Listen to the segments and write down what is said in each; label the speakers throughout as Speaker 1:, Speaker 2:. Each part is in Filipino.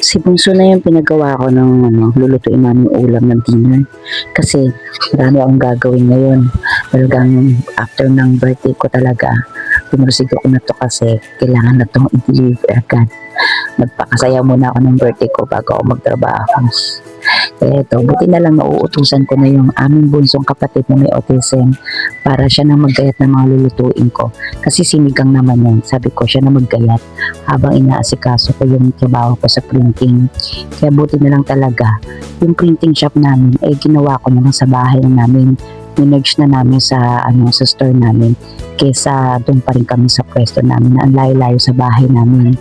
Speaker 1: Si Bunso na yung pinagawa ko ng ano, lulutuin namin ulam ng dinner. Kasi marami akong gagawin ngayon. Talagang after ng birthday ko talaga, pinursig ko na to kasi kailangan na itong i-deliver agad. Magpakasaya muna ako ng birthday ko bago ako magtrabaho. Kaya ito, buti na lang nauutusan ko na yung aming bunsong kapatid na may autism para siya na maggayat ng mga lulutuin ko. Kasi sinigang naman yan. Sabi ko siya na maggayat habang inaasikaso ko yung trabaho ko sa printing. Kaya buti na lang talaga, yung printing shop namin, eh ginawa ko na lang sa bahay na namin. Minerge na namin sa, ano, sa store namin. Kesa doon pa rin kami sa pwesto namin na ang layo-layo sa bahay namin.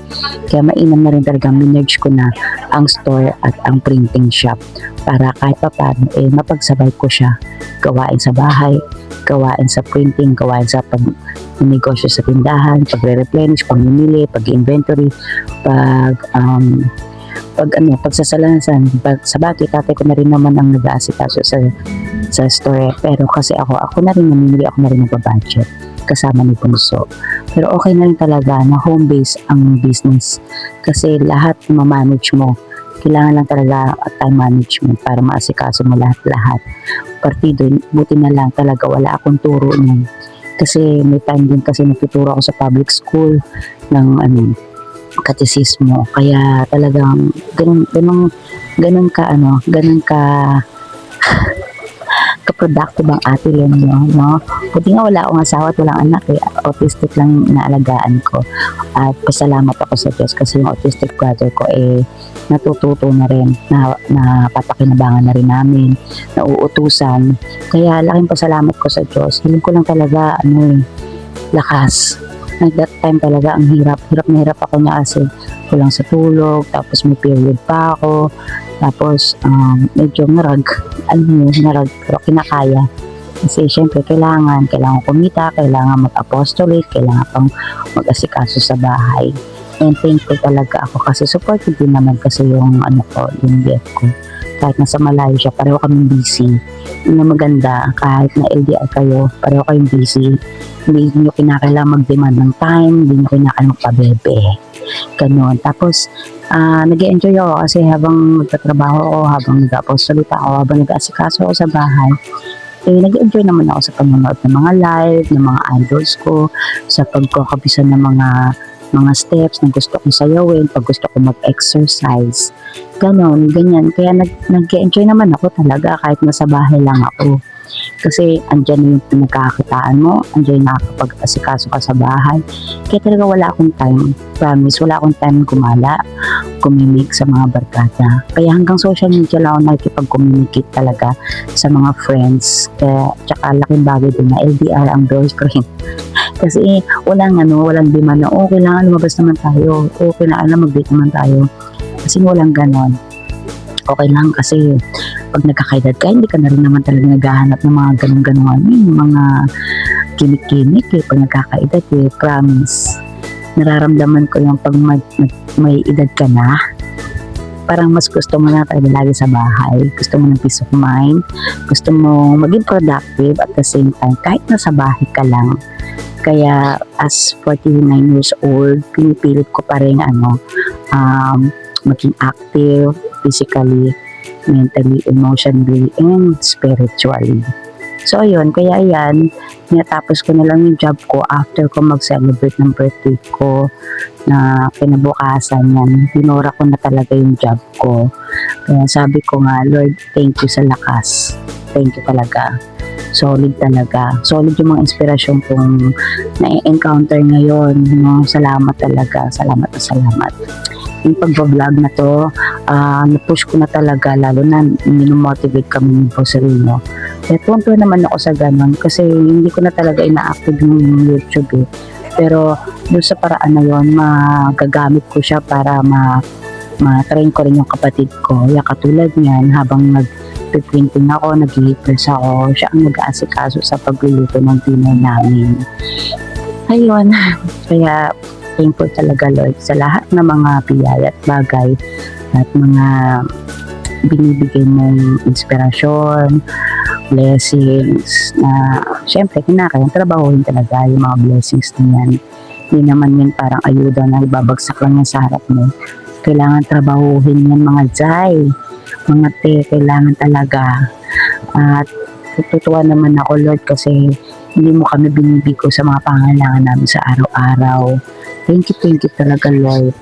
Speaker 1: Kaya mainam na rin talaga minerge ko na ang store at ang printing shop para kahit pa paano, eh, mapagsabay ko siya. Gawain sa bahay, gawain sa printing, gawain sa pag negosyo sa tindahan, pagre-replenish, pamimili, pag-inventory, pag um, pag ano, pagsasalansan, pag sa bagay, tatay ko na rin naman ang nag-aasikaso sa sa store. Pero kasi ako, ako na rin namimili, ako na rin nagpa-budget kasama ni Bunso. Pero okay na rin talaga na home base ang business kasi lahat ma-manage mo. Kailangan lang talaga time management para maasikaso mo lahat-lahat. Partido, buti na lang talaga wala akong turo nun. Kasi may time din kasi nagtuturo ako sa public school ng ano, katisismo. Kaya talagang ganun, ganun, ganun ka ano, ganun ka ka-productive ang ate Len mo, no? Buti nga wala akong asawa at walang anak eh. Autistic lang inaalagaan ko. At pasalamat ako sa Diyos kasi yung autistic brother ko eh natututo na rin, na, na papakinabangan na rin namin, nauutusan. Kaya laking pasalamat ko sa Diyos. Hiling ko lang talaga, ano eh, lakas. At that time talaga ang hirap. Hirap na hirap ako niya kasi kulang sa tulog, tapos may period pa ako, tapos um, medyo narag, ano yun, narag, pero kinakaya. Kasi syempre kailangan, kailangan kumita, kailangan mag-apostolate, kailangan pang mag-asikaso sa bahay. And thankful talaga ako kasi supportive din naman kasi yung ano ko, yung BF ko. Kahit nasa malayo siya, pareho kaming busy. Yun na maganda, kahit na LDR kayo, pareho kayong busy. Hindi nyo kinakailangan mag-demand ng time, hindi nyo kinakailangan magpabebe. Ganon. Tapos, ah nag enjoy ako kasi habang magtatrabaho ako, habang nag-apostolate ako, habang nag-asikaso ako sa bahay, eh, nag-enjoy naman ako sa panonood ng mga live, ng mga idols ko, sa pagkakabisa ng mga mga steps na gusto kong sayawin, pag gusto kong mag-exercise. Ganon, ganyan. Kaya nag, nag-enjoy naman ako talaga kahit nasa bahay lang ako. Kasi andyan yung pinagkakakitaan mo, andyan na nakakapag-asikaso ka sa bahay. Kaya talaga wala akong time, promise, wala akong time gumala, kumimik sa mga barkada. Kaya hanggang social media lang ako nakikipag-communicate talaga sa mga friends. Kaya, tsaka laking bagay din na LDR ang girlfriend. Kasi walang ano, walang demand na, oh, kailangan lumabas naman tayo. Oh, kailangan mag-date naman tayo. Kasi walang ganon. Okay lang kasi pag nagkakaedad ka, hindi ka na rin naman talaga naghahanap ng mga ganun-ganun ano, yung mga kinik-kinik eh, pag nagkakaedad eh, promise. Nararamdaman ko yung pag mag, mag- may edad ka na, parang mas gusto mo na talaga lagi sa bahay. Gusto mo ng peace of mind. Gusto mo maging productive at the same time, kahit nasa bahay ka lang. Kaya as 49 years old, pinipilit ko pa rin ano, um, maging active physically, mentally, emotionally, and spiritually. So, ayun. Kaya yan, natapos ko na lang yung job ko after ko mag-celebrate ng birthday ko na kinabukasan yan. Pinora ko na talaga yung job ko. Kaya sabi ko nga, Lord, thank you sa lakas. Thank you talaga. Solid talaga. Solid yung mga inspirasyon kong na-encounter ngayon. No? Salamat talaga. Salamat na salamat yung pag-vlog na to, ah na-push ko na talaga, lalo na minomotivate kami ni Boss Rino. Kaya tuwan naman ako sa ganun kasi hindi ko na talaga ina-active yung YouTube eh. Pero doon sa paraan na yon magagamit ko siya para ma ma-train ko rin yung kapatid ko. Kaya katulad niyan, habang nag printing ako, nag ako, siya ang nag-aasikaso sa pagluluto ng dinner namin. Ayun, kaya thankful talaga Lord sa lahat ng mga biyaya at bagay at mga binibigay mong inspirasyon, blessings na syempre kinakayang trabahuin talaga yung mga blessings na yan. Hindi naman yun parang ayuda na ibabagsak lang yan sa harap mo. kailangan trabahuhin yan mga jay. Mga te, kailangan talaga. At tutuwa naman ako Lord kasi hindi mo kami binibigo sa mga pangailangan namin sa araw-araw. Thank you, thank you talaga Lord.